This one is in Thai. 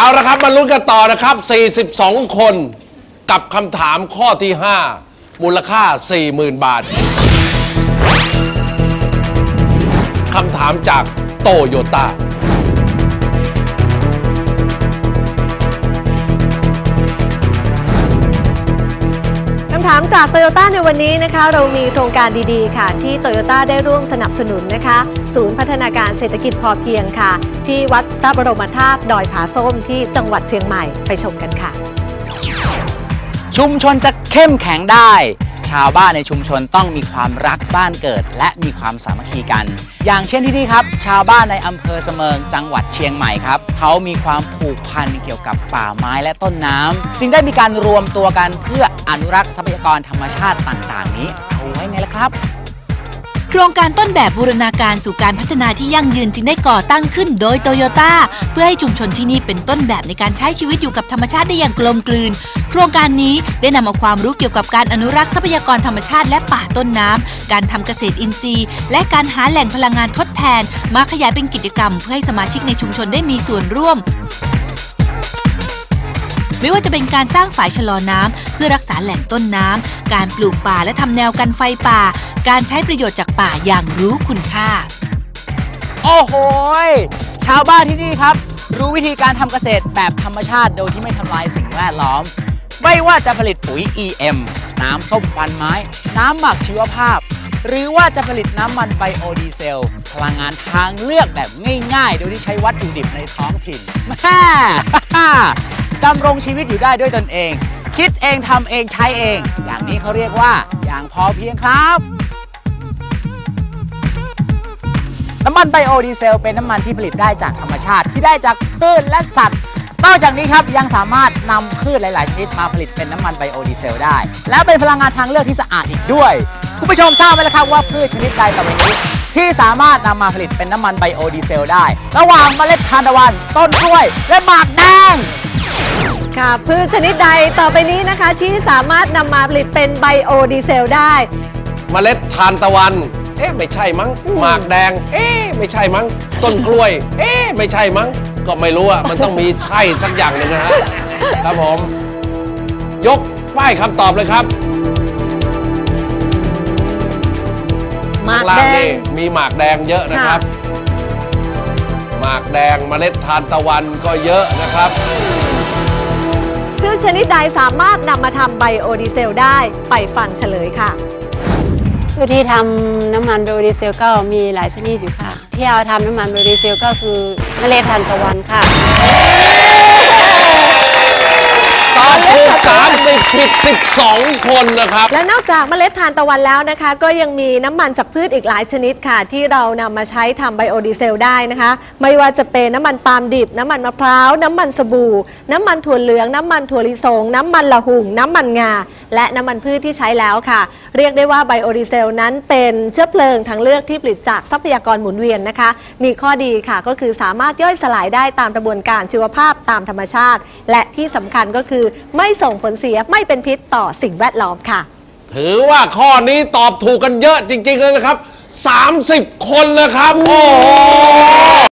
เอาละครับมาลุ้นกันต่อนะครับ 42 คนกับคำถามข้อที่ 5 มูลค่า 40,000 บาทคำถามจากโตโยต้า ถามจากโตโยต้าในวันนี้นะคะ เรามีโครงการดีๆ ค่ะ ที่โตโยต้าได้ร่วมสนับสนุนนะคะ ศูนย์พัฒนาการเศรษฐกิจพอเพียงค่ะ ที่วัดพระบรมธาตุดอยผาส้มที่จังหวัดเชียงใหม่ไปชมกันค่ะ ชุมชนจะเข้มแข็งได้ ชาวบ้านในชุมชนต้องมีความรักบ้านเกิด และมีความสามัคคีกัน อย่างเช่นที่นี่ครับ ชาวบ้านในอำเภอเสมิงจังหวัดเชียงใหม่ครับเขามีความผูกพันเกี่ยวกับป่าไม้และต้นน้ำจึงได้มีการรวมตัวกันเพื่ออนุรักษ์ทรัพยากรธรรมชาติต่าง ๆ นี้เอาไว้ไงล่ะครับ โครงการต้นแบบบูรณาการสู่การพัฒนาที่ยั่งยืนจึงได้ก่อตั้งขึ้นโดยโตโยต้าเพื่อให้ชุมชนที่นี่เป็นต้นแบบในการใช้ชีวิตอยู่กับธรรมชาติได้อย่างกลมกลืน โครงการนี้ได้นำเอาความรู้เกี่ยวกับการอนุรักษ์ทรัพยากรธรรมชาติและป่าต้นน้ำการทำเกษตรอินทรีย์ และการหาแหล่งพลังงานทดแทน มาขยายเป็นกิจกรรม เพื่อให้สมาชิกในชุมชนได้มีส่วนร่วมไม่ว่าจะเป็นการสร้างฝายชะลอน้ำเพื่อรักษาแหล่งต้นน้ำการปลูกป่าและทำแนวกันไฟป่า การใช้ประโยชน์จากป่าอย่างรู้คุณค่า โอ้โหยชาวบ้านที่นี่ครับ รู้วิธีการทำเกษตรแบบธรรมชาติโดยที่ไม่ทำลายสิ่งแวดล้อม ไม่ว่าจะผลิตปุ๋ย EM น้ำส้มควันไม้ น้ำหมักชีวภาพ หรือว่าจะผลิตน้ำมันไบโอดีเซล พลังงานทางเลือกแบบง่ายๆ โดยที่ใช้วัตถุดิบในท้องถิ่นแม่ ดำรงชีวิตอยู่ได้ด้วยตนเอง คิดเองทำเองใช้เอง อย่างนี้เขาเรียกว่าอย่างพอเพียงครับ มันไบโอดีเซลเป็นน้ำมันที่ผลิตได้จากธรรมชาติที่ได้จากพืชและสัตว์นอกจากนี้ครับยังสามารถนำพืชหลาย ๆ ชนิดมาผลิตเป็นน้ำมันไบโอดีเซลได้ และเป็นพลังงานทางเลือกที่สะอาดอีกด้วย คุณผู้ชมทราบไหมล่ะครับว่าพืชชนิดใดต่อไปนี้ ที่สามารถนำมาผลิตเป็นน้ำมันไบโอดีเซลได้ ระหว่างเมล็ดทานตะวัน ต้นกล้วย และหมากแดง ค่ะพืชชนิดใดต่อไปนี้นะคะที่สามารถนำมาผลิตเป็นไบโอดีเซลได้ เมล็ดทานตะวัน เอ๊ะ ไม่ใช่มั้ง หมากแดง เอ๊ะ ไม่ใช่มั้ง ต้นกล้วย เอ๊ะไม่ใช่มั้ง ก็ไม่รู้อะมันต้องมีใช่สักอย่างหนึ่งนะฮะ ครับผม ยกป้ายคำตอบเลยครับหมากข้างล่างแดนี่ง มีหมากแดงเยอะนะครับ หมากแดงเมล็ดทานตะวันก็เยอะนะครับ พืชชนิดใดสามารถนำมาทำไบโอดีเซลได้ไปฟังเฉลยค่ะ วิธีทำน้ำมันไบโอดีเซลก็มีหลายชนิดอยู่ค่ะ ที่เอาทำน้ำมันไบโอดีเซลก็คือเมล็ดทานตะวันค่ะ ตอบถูก30ผิด12 คนนะครับ และนอกจากเมล็ดทานตะวันแล้วนะคะ ก็ยังมีน้ำมันจากพืชอีกหลายชนิดค่ะ ที่เรานำมาใช้ทำไบโอดีเซลได้นะคะ ไม่ว่าจะเป็นน้ำมันปาล์มดิบ น้ำมันมะพร้าว น้ำมันสบู่ น้ำมันถั่วเหลือง น้ำมันถั่วลิสง น้ำมันละหุ่ง น้ำมันงาและน้ำมันพืชที่ใช้แล้วค่ะ เรียกได้ว่าไบโอดีเซลนั้นเป็นเชื้อเพลิงทางเลือกที่ผลิตจากทรัพยากรหมุนเวียนนะคะ มีข้อดีค่ะก็คือสามารถย่อยสลายได้ตามกระบวนการชีวภาพตามธรรมชาติ และที่สำคัญก็คือไม่ส่งผลเสียไม่เป็นพิษต่อสิ่งแวดล้อมค่ะ ถือว่าข้อนี้ตอบถูกกันเยอะจริง ๆ เลยนะครับ 30 คนนะครับ โอ้โห